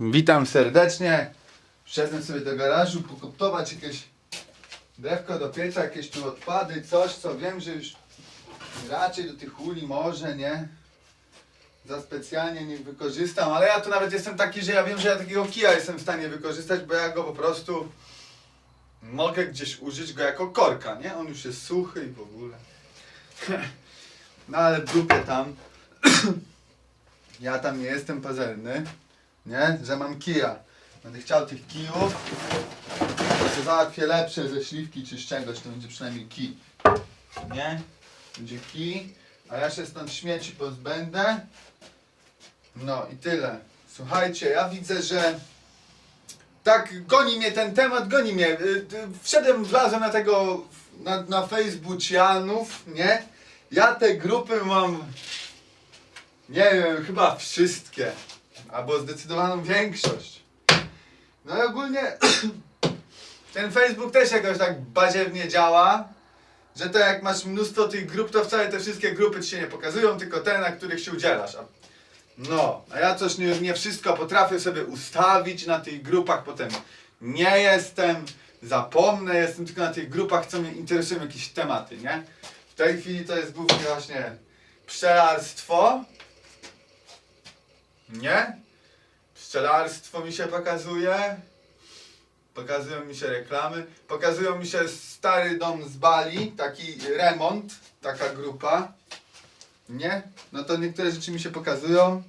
Witam serdecznie. Wszedłem sobie do garażu pokoptować jakieś drewko do pieca, jakieś tu odpady, coś co wiem, że już raczej do tych uli może, nie? Za specjalnie nie wykorzystam, ale ja tu nawet jestem taki, że ja wiem, że ja takiego kija jestem w stanie wykorzystać, bo ja go po prostu mogę gdzieś użyć go jako korka, nie? On już jest suchy i w ogóle. No ale w tam. Ja tam nie jestem pazerny, nie? Że mam kija. Będę chciał tych kijów, to załatwię lepsze ze śliwki czy z czegoś, to będzie przynajmniej kij. Nie? Będzie kij, a ja się stąd śmieci pozbędę. No i tyle. Słuchajcie, ja widzę, że tak goni mnie ten temat, goni mnie. Y, y, Wszedłem, wlazłem na tego, na, na Facebookianów, nie? Ja te grupy mam, nie wiem, chyba wszystkie. Albo zdecydowaną większość. No i ogólnie ten Facebook też jakoś tak baziewnie działa, że to jak masz mnóstwo tych grup, to wcale te wszystkie grupy ci się nie pokazują, tylko te, na których się udzielasz. No, a ja coś nie, nie wszystko potrafię sobie ustawić na tych grupach, potem nie jestem, zapomnę, jestem tylko na tych grupach, co mnie interesują jakieś tematy, nie? W tej chwili to jest głównie właśnie pszczelarstwo, nie? Pszczelarstwo mi się pokazuje, pokazują mi się reklamy, pokazują mi się stary dom z Bali, taki remont, taka grupa, nie? No to niektóre rzeczy mi się pokazują,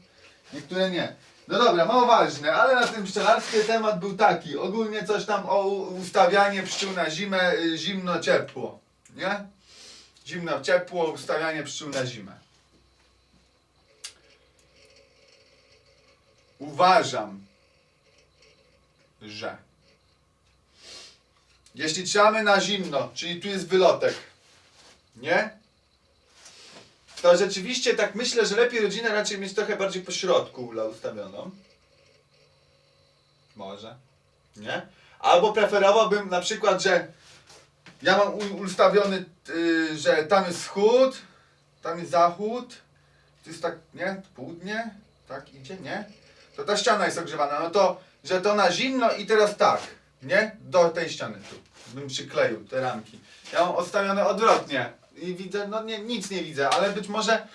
niektóre nie. No dobra, mało ważne, ale na tym pszczelarstwie temat był taki. Ogólnie coś tam o ustawianie pszczół na zimę, y, zimno-ciepło, nie? Zimno-ciepło, ustawianie pszczół na zimę. Uważam, że jeśli trzymamy na zimno, czyli tu jest wylotek, nie? to rzeczywiście tak myślę, że lepiej rodzinę raczej mieć trochę bardziej po środku ustawioną. Może. Nie? Albo preferowałbym na przykład, że ja mam ustawiony, y, że tam jest wschód, tam jest zachód, to jest tak, nie? Południe, tak idzie, nie? To ta ściana jest ogrzewana, no to, że to na zimno i teraz tak, nie? Do tej ściany tu. Bym przykleił te ramki. Ja mam odstawione odwrotnie i widzę, no nie, nic nie widzę, ale być może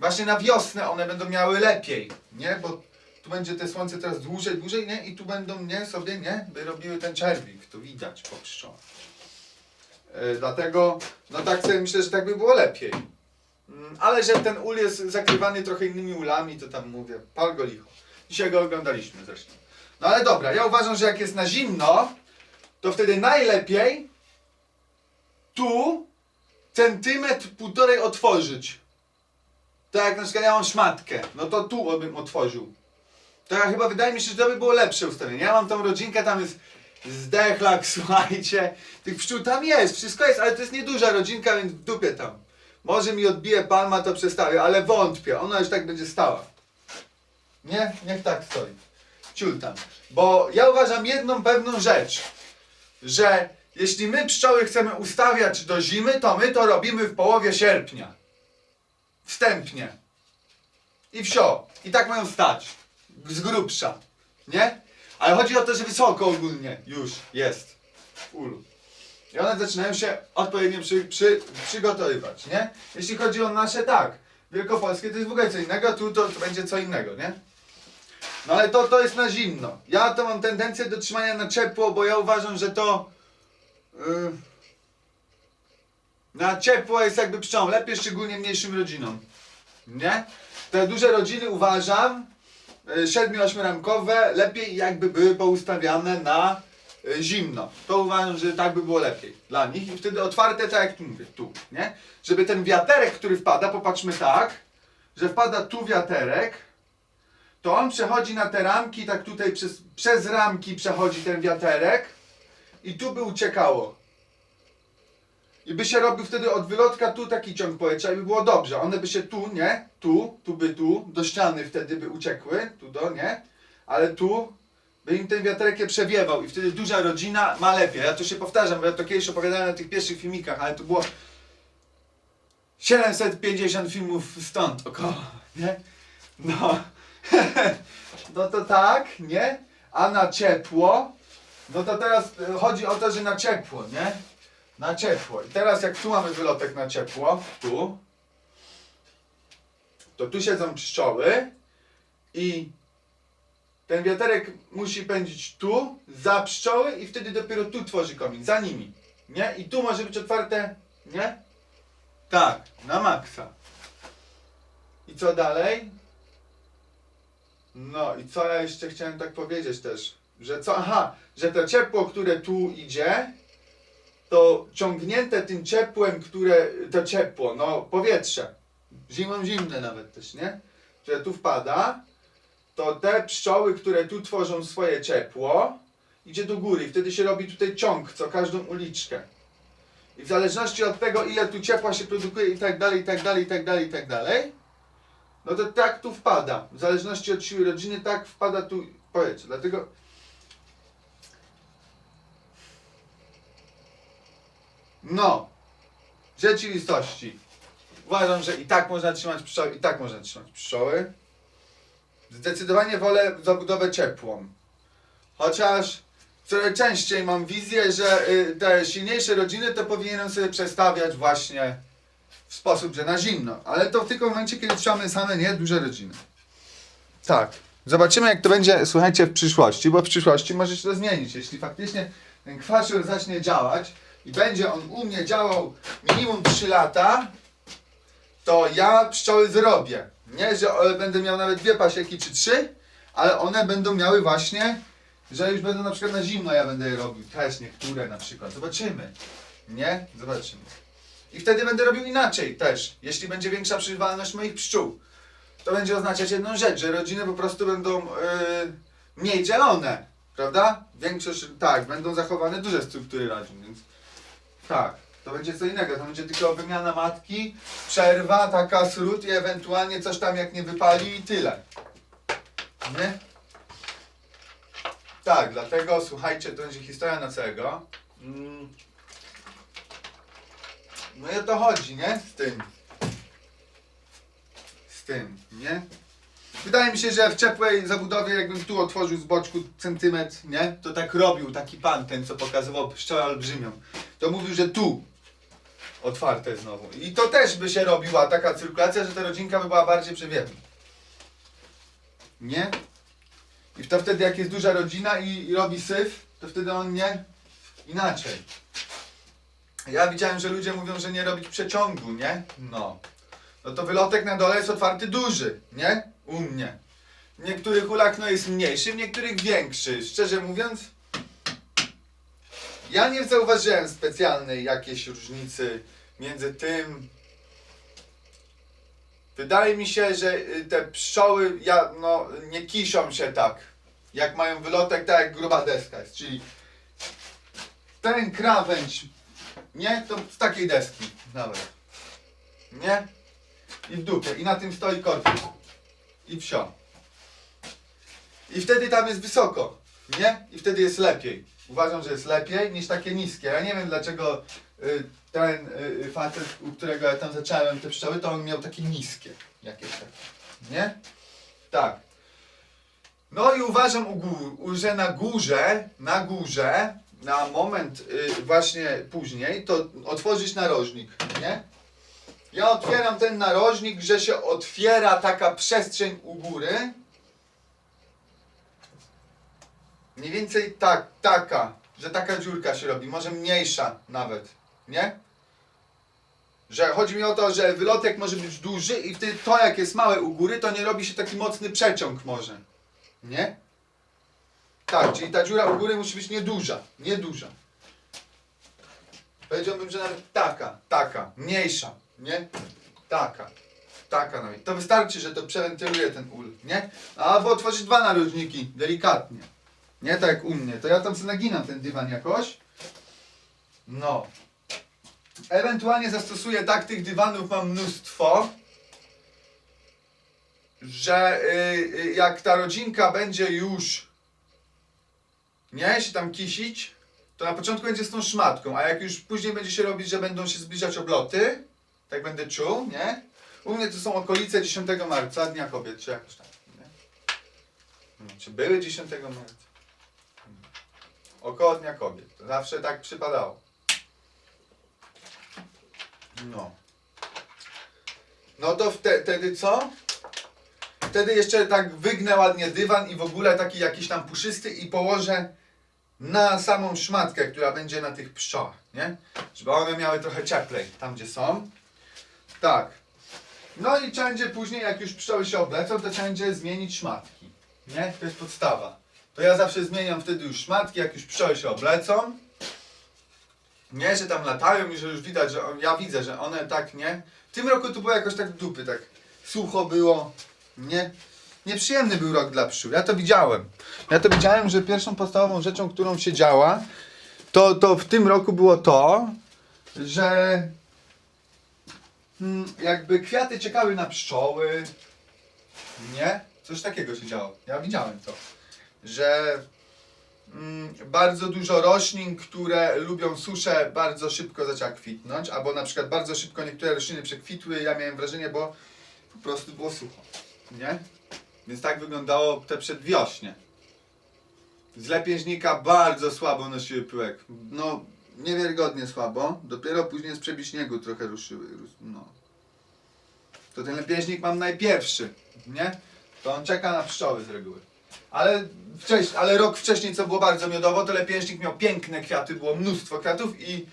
właśnie na wiosnę one będą miały lepiej, nie? Bo tu będzie te słońce teraz dłużej, dłużej, nie? I tu będą, nie? Sobie, nie? By robiły ten czerwik, to widać po pszczołach. Yy, dlatego, no tak sobie myślę, że tak by było lepiej. Mm, Ale że ten ul jest zakrywany trochę innymi ulami, to tam mówię, pal go licho. Dzisiaj go oglądaliśmy zresztą. No ale dobra, ja uważam, że jak jest na zimno, to wtedy najlepiej tu centymetr, półtorej otworzyć. Tak jak na przykład ja mam szmatkę, no to tu bym otworzył. To ja chyba wydaje mi się, że to by było lepsze ustawienie. Ja mam tą rodzinkę, tam jest zdechlak, słuchajcie. Tych pszczół tam jest, wszystko jest, ale to jest nieduża rodzinka, więc w dupie tam. Może mi odbije palma, to przestawię, ale wątpię, ona już tak będzie stała. Nie? Niech tak stoi. Ciul tam. Bo ja uważam jedną pewną rzecz, że jeśli my pszczoły chcemy ustawiać do zimy, to my to robimy w połowie sierpnia. Wstępnie. I wsio. I tak mają stać. Z grubsza. Nie? Ale chodzi o to, że wysoko ogólnie już jest w ulu. I one zaczynają się odpowiednio przy, przy, przygotowywać, nie? Jeśli chodzi o nasze, tak. Wielkopolskie to jest w ogóle co innego, tu to, to będzie co innego, nie? No ale to, to jest na zimno. Ja to mam tendencję do trzymania na ciepło, bo ja uważam, że to yy, na ciepło jest jakby pszczołą. Lepiej szczególnie mniejszym rodzinom. Nie? Te duże rodziny uważam, yy, 7-8 ramkowe, lepiej jakby były poustawiane na yy, zimno. To uważam, że tak by było lepiej dla nich i wtedy otwarte tak jak tu mówię, tu, nie? Żeby ten wiaterek, który wpada, popatrzmy tak, że wpada tu wiaterek, to on przechodzi na te ramki, tak tutaj przez, przez ramki przechodzi ten wiaterek i tu by uciekało. I by się robił wtedy od wylotka tu taki ciąg powietrza i by było dobrze. One by się tu, nie? Tu, tu by tu, do ściany wtedy by uciekły, tu do, nie? Ale tu by im ten wiaterek je przewiewał i wtedy duża rodzina ma lepiej. Ja to się powtarzam, bo ja to kiedyś opowiadałem na tych pierwszych filmikach, ale to było 750 filmów stąd około, nie? No. no to tak, nie? A na ciepło, no to teraz e, chodzi o to, że na ciepło, nie? Na ciepło. I teraz jak tu mamy wylotek na ciepło, tu, to tu siedzą pszczoły i ten wiaterek musi pędzić tu, za pszczoły i wtedy dopiero tu tworzy komin, za nimi. Nie? I tu może być otwarte, nie? Tak, na maksa. I co dalej? No i co ja jeszcze chciałem tak powiedzieć też, że co, aha, że to ciepło, które tu idzie, to ciągnięte tym ciepłem, które, to ciepło, no powietrze, zimą zimne nawet też, nie? Które tu wpada, to te pszczoły, które tu tworzą swoje ciepło, idzie do góry i wtedy się robi tutaj ciąg, co każdą uliczkę. I w zależności od tego, ile tu ciepła się produkuje i tak dalej, i tak dalej, i tak dalej, i tak dalej, no to tak tu wpada. W zależności od siły rodziny, tak wpada tu powietrze. Dlatego no, w rzeczywistości uważam, że i tak można trzymać pszczoły, i tak można trzymać pszczoły. Zdecydowanie wolę zabudowę ciepłą. Chociaż coraz częściej mam wizję, że y, te silniejsze rodziny to powinienem sobie przestawiać właśnie w sposób, że na zimno. Ale to tylko w momencie, kiedy trzymamy same nie duże rodziny. Tak. Zobaczymy, jak to będzie, słuchajcie, w przyszłości, bo w przyszłości może się to zmienić. Jeśli faktycznie ten kwaszer zacznie działać i będzie on u mnie działał minimum 3 lata, to ja pszczoły zrobię. Nie, że będę miał nawet dwie pasieki czy trzy, ale one będą miały właśnie, że już będą na przykład na zimno ja będę je robił. Też niektóre na przykład. Zobaczymy. Nie? Zobaczymy. I wtedy będę robił inaczej też, jeśli będzie większa przywalność moich pszczół. To będzie oznaczać jedną rzecz, że rodziny po prostu będą yy, mniej dzielone, prawda? Większość, tak, będą zachowane duże struktury rodzin, więc tak, to będzie co innego, to będzie tylko wymiana matki, przerwa, taka sród i ewentualnie coś tam jak nie wypali i tyle. Nie? Tak, dlatego słuchajcie, to będzie historia na całego. Mm. No i o to chodzi, nie? Z tym. Z tym, nie? Wydaje mi się, że w ciepłej zabudowie, jakbym tu otworzył z boczku centymetr, nie? To tak robił taki pan, ten co pokazywał pszczołę olbrzymią. To mówił, że tu otwarte znowu. I to też by się robiła taka cyrkulacja, że ta rodzinka by była bardziej przewiewna. Nie? I to wtedy jak jest duża rodzina i, i robi syf, to wtedy on nie inaczej. Ja widziałem, że ludzie mówią, że nie robić przeciągu, nie? No. No to wylotek na dole jest otwarty duży, nie? U mnie. W niektórych ulach no jest mniejszy, w niektórych większy. Szczerze mówiąc, ja nie zauważyłem specjalnej jakiejś różnicy między tym. Wydaje mi się, że y, te pszczoły ja, no, nie kiszą się tak, jak mają wylotek, tak jak gruba deska jest. Czyli ten krawędź, nie? To z takiej deski nawet. Nie? I w dupie. I na tym stoi korpus. I wsio. I wtedy tam jest wysoko. Nie? I wtedy jest lepiej. Uważam, że jest lepiej niż takie niskie. Ja nie wiem dlaczego y, ten y, facet, u którego ja tam zacząłem te pszczoły, to on miał takie niskie. Jakieś takie. Nie? Tak. No i uważam, że na górze, na górze, na moment y, właśnie później, to otworzyć narożnik, nie? Ja otwieram ten narożnik, że się otwiera taka przestrzeń u góry. Mniej więcej tak, taka, że taka dziurka się robi, może mniejsza nawet, nie? Że chodzi mi o to, że wylotek może być duży i wtedy to jak jest małe u góry, to nie robi się taki mocny przeciąg może. Nie? Tak, czyli ta dziura u góry musi być nieduża, nieduża. Powiedziałbym, że nawet taka, taka, mniejsza, nie? Taka, taka nawet. To wystarczy, że to przewentyluje ten ul, nie? Albo otworzyć dwa narożniki, delikatnie. Nie tak jak u mnie. To ja tam sobie naginam ten dywan jakoś. No. Ewentualnie zastosuję tak, tych dywanów mam mnóstwo, że y, y, jak ta rodzinka będzie już nie, się tam kisić, to na początku będzie z tą szmatką, a jak już później będzie się robić, że będą się zbliżać obloty, tak będę czuł, nie? U mnie to są okolice 10 marca, Dnia Kobiet, czy jakoś tak, nie? No, Czy były 10 marca? Około Dnia Kobiet. Zawsze tak przypadało. No. No to wte- wtedy co? Wtedy jeszcze tak wygnę ładnie dywan i w ogóle taki jakiś tam puszysty i położę na samą szmatkę, która będzie na tych pszczołach, nie? Żeby one miały trochę cieplej tam, gdzie są. Tak. No i trzeba będzie później, jak już pszczoły się oblecą, to trzeba będzie zmienić szmatki. Nie? To jest podstawa. To ja zawsze zmieniam wtedy już szmatki, jak już pszczoły się oblecą. Nie, że tam latają i że już widać, że on, ja widzę, że one tak, nie? W tym roku to było jakoś tak dupy, tak sucho było, nie? Nieprzyjemny był rok dla pszczół, ja to widziałem. Ja to widziałem, że pierwszą podstawową rzeczą, którą się działa, to, to w tym roku było to, że mm, jakby kwiaty czekały na pszczoły, nie? Coś takiego się działo. Ja widziałem to. Że mm, bardzo dużo roślin, które lubią suszę, bardzo szybko zaczęła kwitnąć, albo na przykład bardzo szybko niektóre rośliny przekwitły, ja miałem wrażenie, bo po prostu było sucho. Nie? Więc tak wyglądało te przedwiośnie. Z lepiężnika bardzo słabo nosiły pyłek. No, niewiarygodnie słabo. Dopiero później z przebiśniegu trochę ruszyły. rus- No. To ten lepiężnik mam najpierwszy, nie? To on czeka na pszczoły z reguły. Ale, wcześniej, ale rok wcześniej, co było bardzo miodowo, to lepiężnik miał piękne kwiaty, było mnóstwo kwiatów i,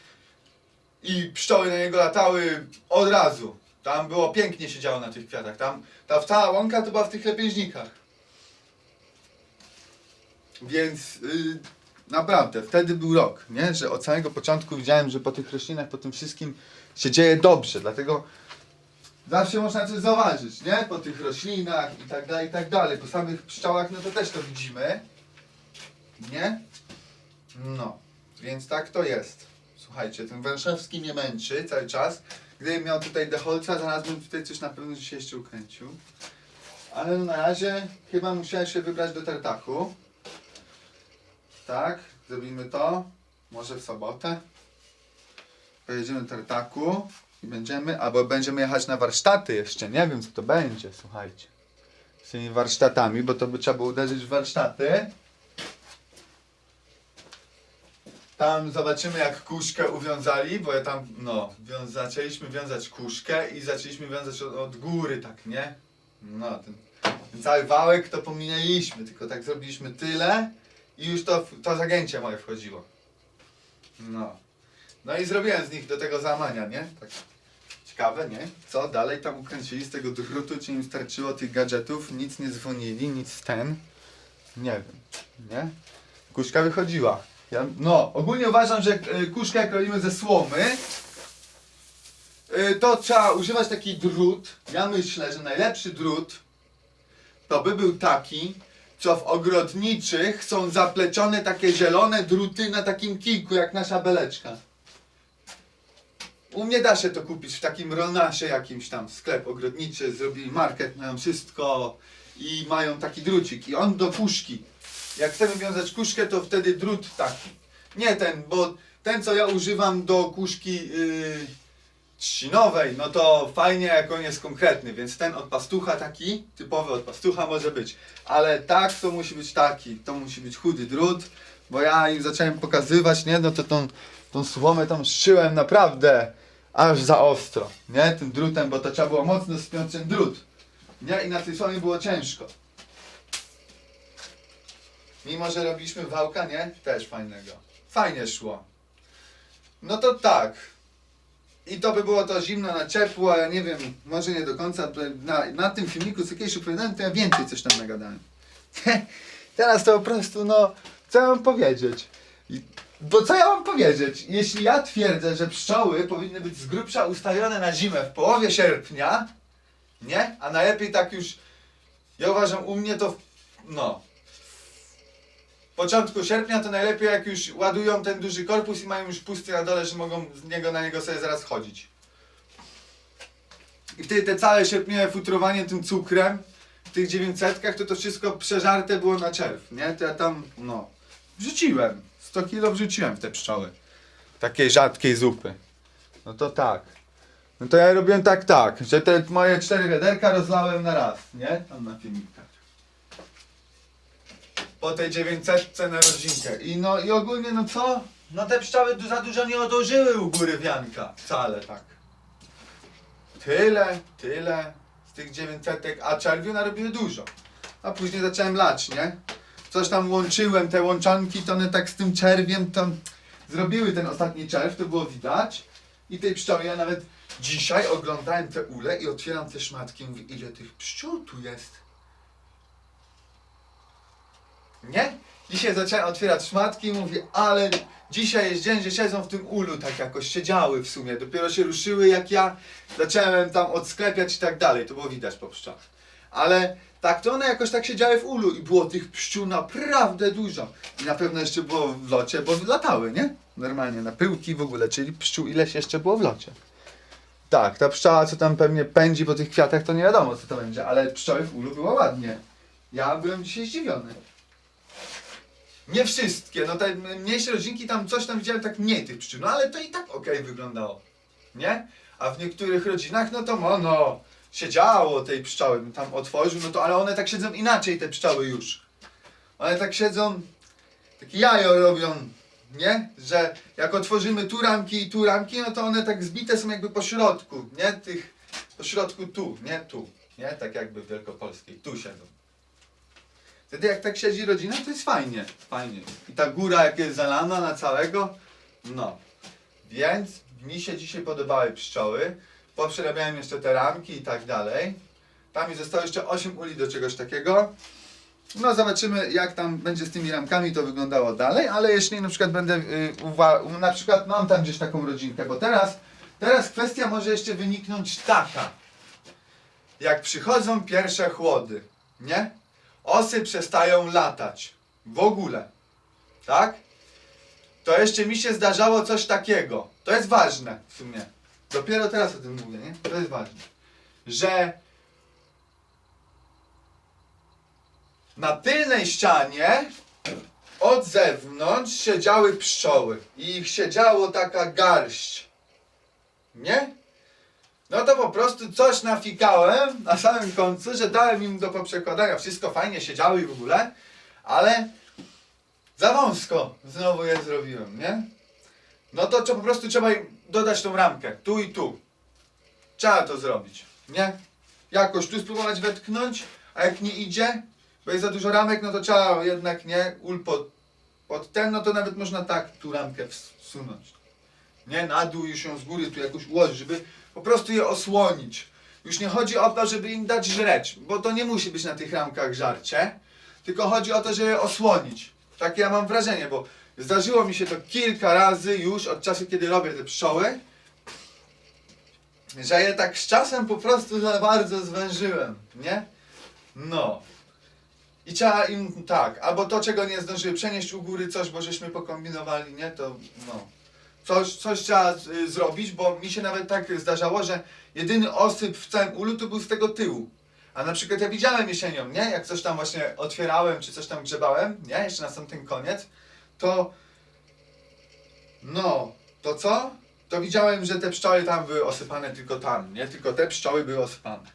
i pszczoły na niego latały od razu. Tam było pięknie się działo na tych kwiatach. Tam ta cała łąka to była w tych lepiężnikach. Więc yy, naprawdę, wtedy był rok, nie? Że od samego początku widziałem, że po tych roślinach, po tym wszystkim się dzieje dobrze. Dlatego zawsze można coś zauważyć, nie? Po tych roślinach i tak dalej, i tak dalej. Po samych pszczołach, no to też to widzimy. Nie? No, więc tak to jest. Słuchajcie, ten Warszawski mnie męczy cały czas. Gdybym miał tutaj deholca, zaraz bym tutaj coś na pewno dzisiaj jeszcze ukręcił. Ale na razie chyba musiałem się wybrać do tartaku. Tak, zrobimy to. Może w sobotę. Pojedziemy do tartaku i będziemy, albo będziemy jechać na warsztaty jeszcze. Nie wiem co to będzie, słuchajcie. Z tymi warsztatami, bo to by trzeba było uderzyć w warsztaty. Tam zobaczymy jak kuszkę uwiązali, bo ja tam, no, zaczęliśmy wiązać kuszkę i zaczęliśmy wiązać od, od góry, tak, nie? No, ten, ten cały wałek to pominęliśmy, tylko tak zrobiliśmy tyle i już to, to zagięcie moje wchodziło. No. No i zrobiłem z nich do tego załamania, nie? Tak. Ciekawe, nie? Co dalej tam ukręcili z tego drutu, czy im starczyło tych gadżetów, nic nie dzwonili, nic ten. Nie wiem, nie? Kuszka wychodziła. Ja, no, ogólnie uważam, że y, kuszkę jak robimy ze słomy, y, to trzeba używać taki drut. Ja myślę, że najlepszy drut to by był taki, co w ogrodniczych są zaplecione takie zielone druty na takim kijku, jak nasza beleczka. U mnie da się to kupić w takim Ronasie jakimś tam sklep ogrodniczy, zrobili market, mają wszystko i mają taki drucik i on do kuszki. Jak chcemy wiązać kuszkę, to wtedy drut taki. Nie ten, bo ten co ja używam do kuszki yy, trzcinowej, no to fajnie jak on jest konkretny, więc ten od pastucha taki, typowy od pastucha może być. Ale tak to musi być taki, to musi być chudy drut, bo ja im zacząłem pokazywać, nie, no to tą, tą słomę tam szyłem naprawdę aż za ostro, nie, tym drutem, bo to trzeba było mocno spiąć ten drut, nie, i na tej słomie było ciężko. Mimo, że robiliśmy wałka, nie? Też fajnego. Fajnie szło. No to tak. I to by było to zimno na ciepło, ja nie wiem, może nie do końca. Na, na tym filmiku, co kiedyś opowiadałem, to ja więcej coś tam nagadałem. Teraz to po prostu, no, co ja mam powiedzieć? Bo co ja mam powiedzieć? Jeśli ja twierdzę, że pszczoły powinny być z grubsza ustawione na zimę w połowie sierpnia, nie? A najlepiej tak już, ja uważam, u mnie to, no, początku sierpnia to najlepiej jak już ładują ten duży korpus i mają już pusty na dole, że mogą z niego na niego sobie zaraz chodzić. I wtedy te całe sierpniowe futrowanie tym cukrem w tych 900 to to wszystko przeżarte było na czerw, nie? To ja tam, no, wrzuciłem. 100 kilo wrzuciłem w te pszczoły. Takiej rzadkiej zupy. No to tak. No to ja robiłem tak, tak, że te moje cztery wiaderka rozlałem na raz, nie? Tam na filmikach. Po tej 900 na rodzinkę. I no i ogólnie no co? No te pszczoły du- za dużo nie odłożyły u góry wianka. Wcale tak. Tyle, tyle z tych 900, a czerwiu narobiły dużo. A później zacząłem lać, nie? Coś tam łączyłem, te łączanki, to one tak z tym czerwiem to zrobiły ten ostatni czerw, to było widać. I tej pszczoły, ja nawet dzisiaj oglądałem te ule i otwieram te szmatki i mówię, ile tych pszczół tu jest. Nie? Dzisiaj zacząłem otwierać szmatki i mówię, ale dzisiaj jest dzień, że siedzą w tym ulu tak jakoś, siedziały w sumie. Dopiero się ruszyły jak ja zacząłem tam odsklepiać i tak dalej. To było widać po pszczołach. Ale tak to one jakoś tak siedziały w ulu i było tych pszczół naprawdę dużo. I na pewno jeszcze było w locie, bo latały, nie? Normalnie na pyłki w ogóle, czyli pszczół ileś jeszcze było w locie. Tak, ta pszczoła co tam pewnie pędzi po tych kwiatach, to nie wiadomo co to będzie, ale pszczoły w ulu było ładnie. Ja byłem dzisiaj zdziwiony. Nie wszystkie, no te mniejsze rodzinki tam coś tam widziałem tak mniej tych pszczół, no ale to i tak okej wyglądało. Nie? A w niektórych rodzinach, no to mo, no, siedziało tej pszczoły, tam otworzył, no to ale one tak siedzą inaczej, te pszczoły już. One tak siedzą, takie jajo robią, nie? Że jak otworzymy tu ramki i tu ramki, no to one tak zbite są jakby po środku, nie? Tych, po środku tu, nie? Tu, nie? Tak jakby w Wielkopolskiej, tu siedzą. Wtedy jak tak siedzi rodzina, to jest fajnie, fajnie. I ta góra jak jest zalana na całego, no. Więc mi się dzisiaj podobały pszczoły. Poprzerabiałem jeszcze te ramki i tak dalej. Tam mi zostało jeszcze 8 uli do czegoś takiego. No zobaczymy jak tam będzie z tymi ramkami to wyglądało dalej, ale jeśli na przykład będę, y, uwa- na przykład mam tam gdzieś taką rodzinkę, bo teraz, teraz kwestia może jeszcze wyniknąć taka. Jak przychodzą pierwsze chłody, nie? Osy przestają latać. W ogóle. Tak? To jeszcze mi się zdarzało coś takiego. To jest ważne w sumie. Dopiero teraz o tym mówię, nie? To jest ważne. Że na tylnej ścianie od zewnątrz siedziały pszczoły. I ich siedziało taka garść. Nie? No to po prostu coś nafikałem na samym końcu, że dałem im do poprzekładania. Wszystko fajnie siedziały i w ogóle, ale za wąsko znowu je zrobiłem, nie? No to, po prostu trzeba dodać tą ramkę, tu i tu. Trzeba to zrobić, nie? Jakoś tu spróbować wetknąć, a jak nie idzie, bo jest za dużo ramek, no to trzeba jednak, nie? Ul pod, pod ten, no to nawet można tak tu ramkę wsunąć. Nie, na dół już ją z góry tu jakoś ułożyć, żeby po prostu je osłonić. Już nie chodzi o to, żeby im dać żreć, bo to nie musi być na tych ramkach żarcie, tylko chodzi o to, żeby je osłonić. Takie ja mam wrażenie, bo zdarzyło mi się to kilka razy już od czasu, kiedy robię te pszczoły, że je tak z czasem po prostu za bardzo zwężyłem, nie? No. I trzeba im tak, albo to, czego nie zdążyły przenieść u góry, coś, bo żeśmy pokombinowali, nie? To no. Coś, coś trzeba y, zrobić, bo mi się nawet tak zdarzało, że jedyny osyp w całym ulu to był z tego tyłu. A na przykład ja widziałem jesienią, nie? Jak coś tam właśnie otwierałem, czy coś tam grzebałem, nie? Jeszcze na sam ten koniec, to no, to co? To widziałem, że te pszczoły tam były osypane tylko tam, nie? Tylko te pszczoły były osypane.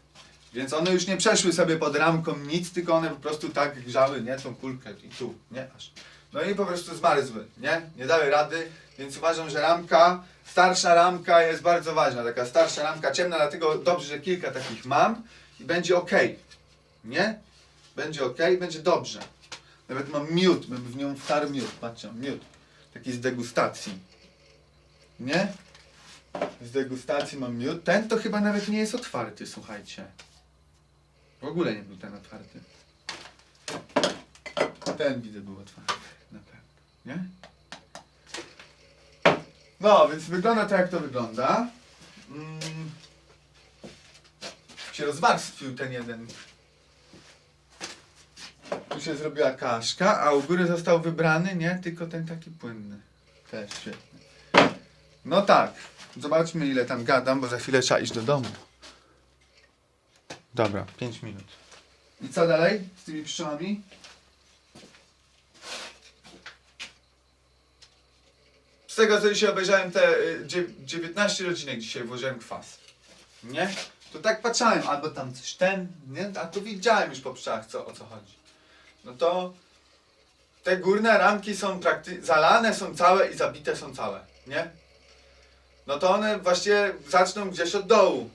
Więc one już nie przeszły sobie pod ramką nic, tylko one po prostu tak grzały, nie? Tą kulkę i tu, nie? Aż. No i po prostu zmarzły, nie? Nie dały rady, więc uważam, że ramka, starsza ramka jest bardzo ważna. Taka starsza ramka ciemna, dlatego dobrze, że kilka takich mam i będzie ok, nie? Będzie ok, będzie dobrze. Nawet mam miód, bym w nią wtarł miód, patrzcie, miód. Taki z degustacji. Nie? Z degustacji mam miód. Ten to chyba nawet nie jest otwarty, słuchajcie. W ogóle nie był ten otwarty. Ten widzę był otwarty. Nie? No, więc wygląda to jak to wygląda. Mm. Się rozwarstwił ten jeden. Tu się zrobiła kaszka, a u góry został wybrany, nie? Tylko ten taki płynny. Też świetny. No tak. Zobaczmy ile tam gadam, bo za chwilę trzeba iść do domu. Dobra, 5 minut. I co dalej z tymi pszczołami? Z tego co dzisiaj obejrzałem te y, dzie- 19 rodzinek dzisiaj włożyłem kwas. Nie? To tak patrzałem, albo tam coś ten, nie? A tu widziałem już po pszczołach co, o co chodzi. No to te górne ramki są prakty- zalane są całe i zabite są całe, nie? No to one właściwie zaczną gdzieś od dołu.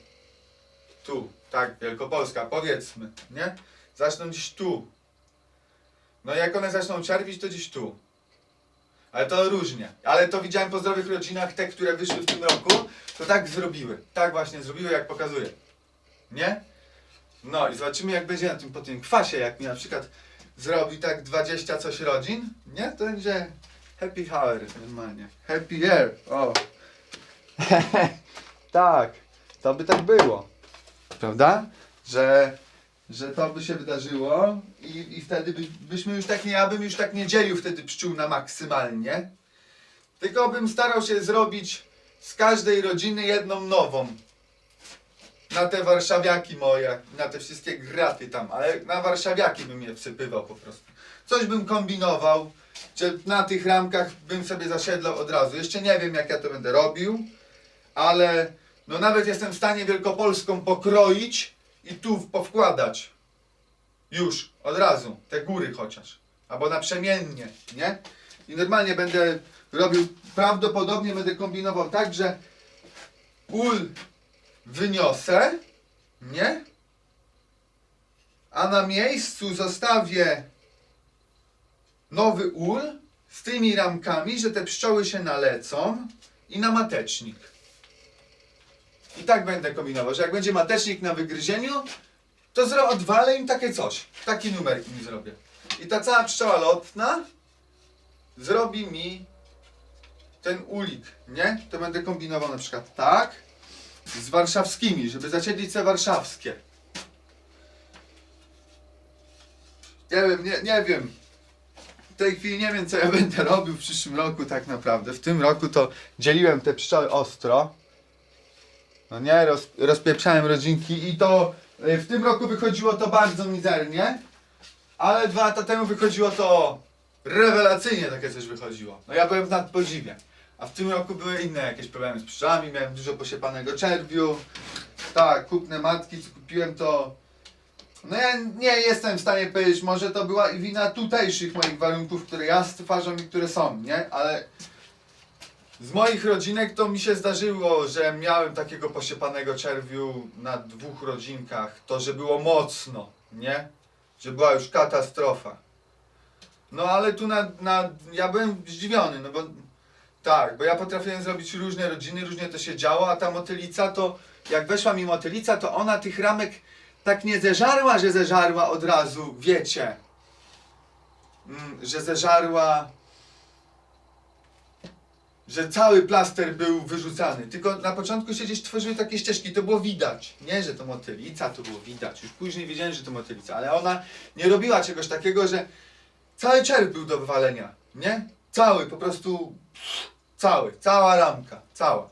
Tu, tak, Wielkopolska, powiedzmy, nie? Zaczną gdzieś tu. No jak one zaczną czerwić, to gdzieś tu. Ale to różnie. Ale to widziałem po zdrowych rodzinach, te, które wyszły w tym roku, to tak zrobiły. Tak właśnie zrobiły, jak pokazuję. Nie? No i zobaczymy, jak będzie na tym po tym kwasie, jak mi na przykład zrobi tak 20 coś rodzin, nie? To będzie happy hour normalnie. Happy year, o. tak, to by tak było. Prawda? Że, że to by się wydarzyło i, i wtedy by, byśmy już tak nie, ja bym już tak nie dzielił wtedy pszczół na maksymalnie. Tylko bym starał się zrobić z każdej rodziny jedną nową. Na te warszawiaki moje, na te wszystkie graty tam, ale na warszawiaki bym je wsypywał po prostu. Coś bym kombinował, że na tych ramkach bym sobie zasiedlał od razu. Jeszcze nie wiem jak ja to będę robił, ale no nawet jestem w stanie wielkopolską pokroić i tu powkładać. Już, od razu, te góry chociaż. Albo naprzemiennie, nie? I normalnie będę robił, prawdopodobnie będę kombinował tak, że ul wyniosę, nie? A na miejscu zostawię nowy ul z tymi ramkami, że te pszczoły się nalecą i na matecznik. I tak będę kombinował, że jak będzie matecznik na wygryzieniu, to zro odwalę im takie coś. Taki numer im zrobię. I ta cała pszczoła lotna zrobi mi ten ulik, nie? To będę kombinował na przykład tak z warszawskimi, żeby zaciedlić te warszawskie. Nie wiem, nie, nie wiem. W tej chwili nie wiem, co ja będę robił w przyszłym roku tak naprawdę. W tym roku to dzieliłem te pszczoły ostro. No nie, roz, rozpieprzałem rodzinki i to y, w tym roku wychodziło to bardzo mizernie, ale dwa lata temu wychodziło to rewelacyjnie takie coś wychodziło. No ja byłem w nadpodziwie. A w tym roku były inne jakieś problemy z pszczołami, miałem dużo posiepanego czerwiu. Tak, kupne matki, co kupiłem to... No ja nie jestem w stanie powiedzieć, może to była i wina tutejszych moich warunków, które ja stwarzam i które są, nie? Ale z moich rodzinek to mi się zdarzyło, że miałem takiego posiepanego czerwiu na dwóch rodzinkach. To, że było mocno, nie? Że była już katastrofa. No ale tu na, na ja byłem zdziwiony, no bo tak, bo ja potrafiłem zrobić różne rodziny, różnie to się działo, a ta motylica to, jak weszła mi motylica, to ona tych ramek tak nie zeżarła, że zeżarła od razu, wiecie, mm, że zeżarła, że cały plaster był wyrzucany, tylko na początku się gdzieś tworzyły takie ścieżki, to było widać, nie, że to motylica, to było widać, już później wiedziałem, że to motylica, ale ona nie robiła czegoś takiego, że cały czerw był do wywalenia, nie? Cały, po prostu cały, cała ramka, cała.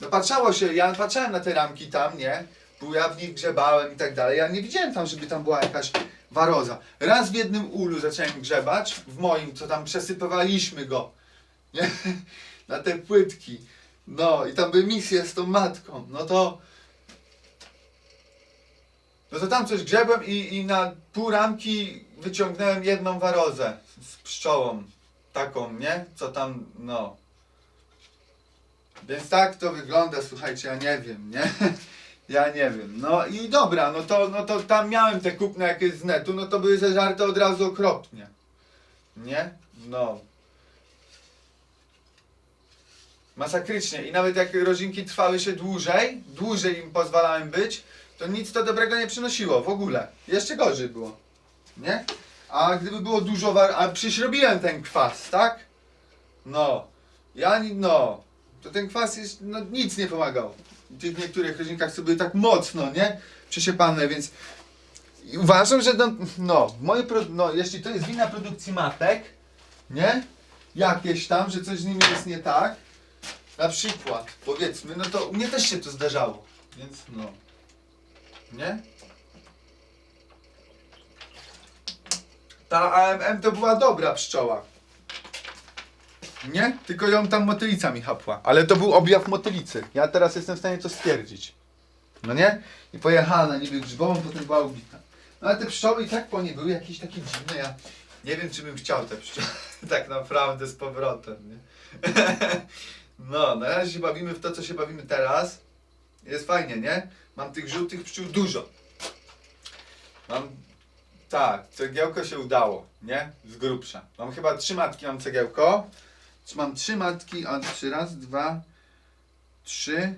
No patrzało się, ja patrzałem na te ramki tam, nie? Bo ja w nich grzebałem i tak dalej, ja nie widziałem tam, żeby tam była jakaś waroza. Raz w jednym ulu zacząłem grzebać, w moim, co tam przesypywaliśmy go, nie? Na te płytki. No i tam były misje z tą matką, no to... No to tam coś grzebłem i, i na pół ramki wyciągnąłem jedną warozę z pszczołą. Taką, nie? Co tam, no. Więc tak to wygląda, słuchajcie, ja nie wiem, nie? Ja nie wiem. No i dobra, no to, no to tam miałem te kupne jakieś z netu, no to były zeżarte od razu okropnie. Nie? No. Masakrycznie. I nawet jak rodzinki trwały się dłużej, dłużej im pozwalałem być, to nic to dobrego nie przynosiło w ogóle. Jeszcze gorzej było. Nie? A gdyby było dużo war... A przecież robiłem ten kwas, tak? No. Ja ni- no. To ten kwas jest, no nic nie pomagał. W tych niektórych rodzinkach sobie tak mocno, nie? Przesiepane, więc i uważam, że no, no, moje pro... no, jeśli to jest wina produkcji matek, nie? Jakieś tam, że coś z nimi jest nie tak, na przykład, powiedzmy, no to mnie też się to zdarzało, więc no, nie? Ta AMM to była dobra pszczoła. Nie? Tylko ją tam motylica mi chapła. Ale to był objaw motylicy. Ja teraz jestem w stanie to stwierdzić. No nie? I pojechała na niby grzybową, potem była ubita. No ale te pszczoły i tak po niej były jakieś takie dziwne. Ja Nie wiem, czy bym chciał te pszczoły tak naprawdę z powrotem, nie? No, na razie się bawimy w to, co się bawimy teraz. Jest fajnie, nie? Mam tych żółtych pszczół dużo. Mam... Tak, cegiełko się udało, nie? Z grubsza. Mam chyba trzy matki, mam cegiełko. Mam trzy matki, a trzy raz, dwa, trzy.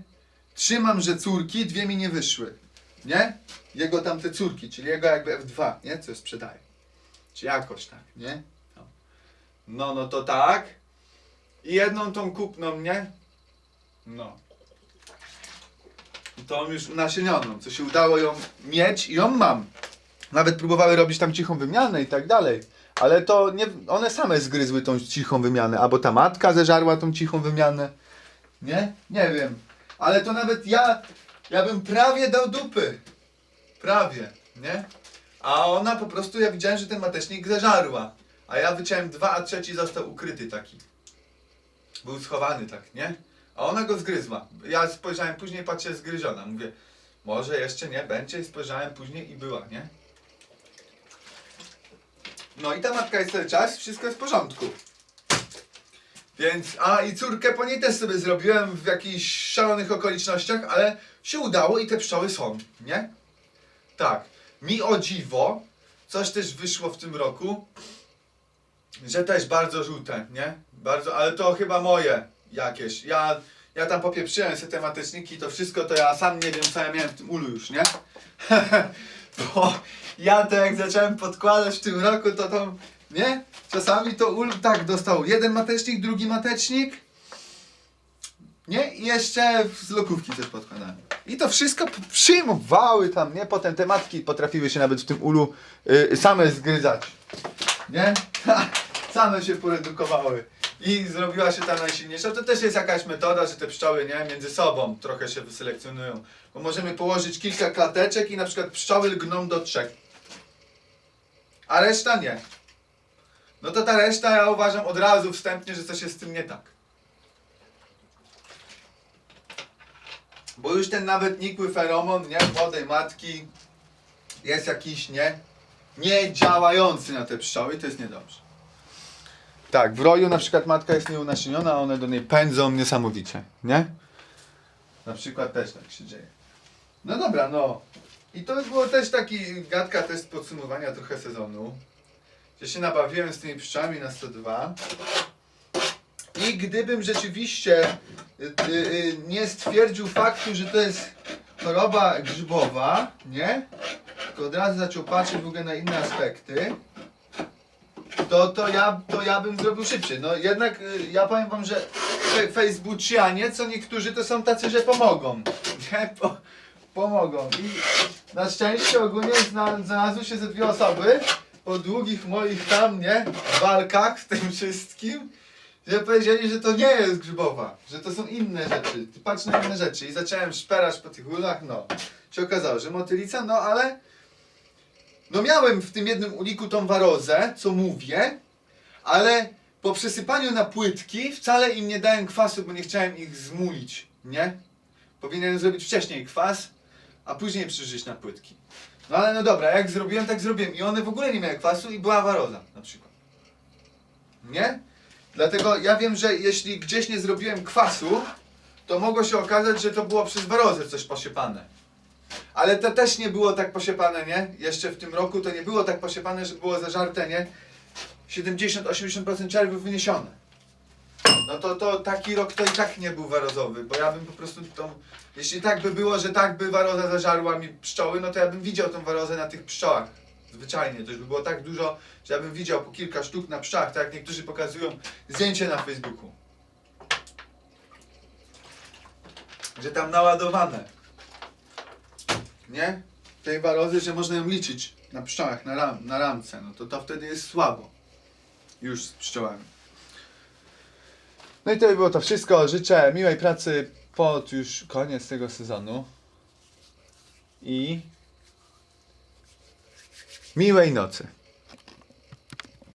Trzy mam, że córki, dwie mi nie wyszły. Nie? Jego tamte córki, czyli jego jakby F2, nie? Co sprzedaje. Czy jakoś tak, nie? No. no, no to tak. I jedną tą kupną, nie? No. I tą już unasienioną, co się udało ją mieć i ją mam. Nawet próbowały robić tam cichą wymianę i tak dalej. Ale to nie, one same zgryzły tą cichą wymianę. Albo ta matka zeżarła tą cichą wymianę. Nie? Nie wiem. Ale to nawet ja, ja bym prawie dał dupy. Prawie, nie? A ona po prostu, ja widziałem, że ten matecznik zeżarła. A ja wyciąłem dwa, a trzeci został ukryty taki. Był schowany tak, nie? A ona go zgryzła. Ja spojrzałem później, patrzę, zgryziona. Mówię, może jeszcze nie będzie. I spojrzałem później i była, nie? No i ta matka jest cały czas, wszystko jest w porządku. Więc, a i córkę po niej też sobie zrobiłem w jakichś szalonych okolicznościach, ale się udało i te pszczoły są, nie? Tak. Mi o dziwo, coś też wyszło w tym roku, że też bardzo żółte, nie? Bardzo, ale to chyba moje jakieś. Ja, ja tam popieprzyłem sobie te mateczniki, to wszystko to ja sam nie wiem co ja miałem w tym ulu już, nie? Bo ja to jak zacząłem podkładać w tym roku, to tam, nie? Czasami to ul tak dostał jeden matecznik, drugi matecznik, nie? I jeszcze z lokówki też podkładałem. I to wszystko przyjmowały tam, nie? Potem te matki potrafiły się nawet w tym ulu y, same zgryzać. Nie? same się poredukowały. I zrobiła się ta najsilniejsza. To też jest jakaś metoda, że te pszczoły, nie? Między sobą trochę się wyselekcjonują. Bo możemy położyć kilka klateczek i na przykład pszczoły lgną do trzech. A reszta nie. No to ta reszta ja uważam od razu wstępnie, że coś jest z tym nie tak. Bo już ten nawet nikły feromon, nie? Młodej matki jest jakiś, nie? Nie działający na te pszczoły to jest niedobrze. Tak, w roju na przykład matka jest nieunasieniona, a one do niej pędzą niesamowicie, nie? Na przykład też tak się dzieje. No dobra, no. I to było też taki gadka też z podsumowania trochę sezonu. Że się nabawiłem z tymi pszczami na 102. I gdybym rzeczywiście y, y, y, nie stwierdził faktu, że to jest choroba grzybowa, nie? Tylko od razu zaczął patrzeć w ogóle na inne aspekty, to, to, ja, to ja bym zrobił szybciej. No jednak y, ja powiem wam, że Facebookianie, co niektórzy to są tacy, że pomogą. Nie? Po, pomogą. I na szczęście ogólnie zna, znalazły się ze dwie osoby po długich moich tam, nie? Walkach z tym wszystkim, że powiedzieli, że to nie jest grzybowa, że to są inne rzeczy. Patrz na inne rzeczy. I zacząłem szperać po tych ulach, no. Się okazało, że motylica, no ale no miałem w tym jednym uliku tą warozę, co mówię, ale po przesypaniu na płytki wcale im nie dałem kwasu, bo nie chciałem ich zmulić, nie? Powinienem zrobić wcześniej kwas, a później przyżyć na płytki. No ale no dobra, jak zrobiłem, tak zrobiłem. I one w ogóle nie miały kwasu i była waroza na przykład. Nie? Dlatego ja wiem, że jeśli gdzieś nie zrobiłem kwasu, to mogło się okazać, że to było przez warozę coś posiepane. Ale to też nie było tak posiepane, nie? Jeszcze w tym roku to nie było tak posiepane, że było zażarte, nie? 70-80% czerwiów wyniesione. No to, to taki rok to i tak nie był warozowy, bo ja bym po prostu tą... Jeśli tak by było, że tak by waroza zażarła mi pszczoły, no to ja bym widział tą warozę na tych pszczołach. Zwyczajnie, to już by było tak dużo, że ja bym widział po kilka sztuk na pszczołach, tak jak niektórzy pokazują zdjęcie na Facebooku. Że tam naładowane. Nie? Tej warozy, że można ją liczyć na pszczołach, na, ram, na ramce, no to to wtedy jest słabo. Już z pszczołami. No i to by było to wszystko. Życzę miłej pracy pod już koniec tego sezonu. I miłej nocy.